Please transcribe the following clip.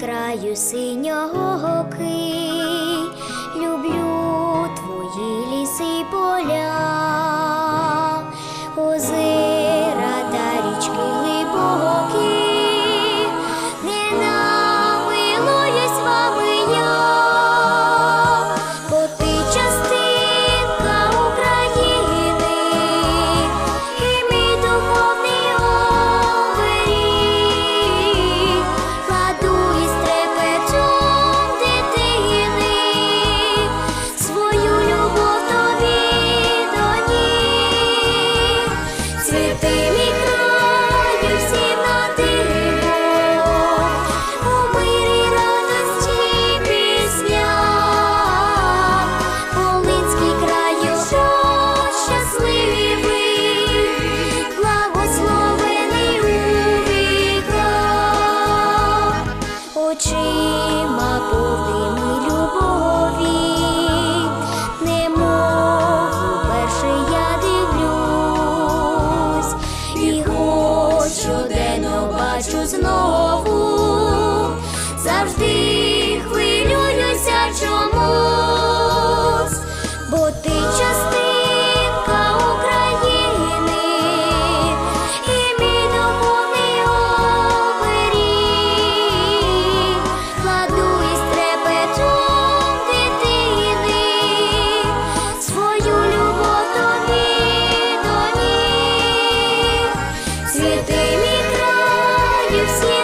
краю синього кину. you see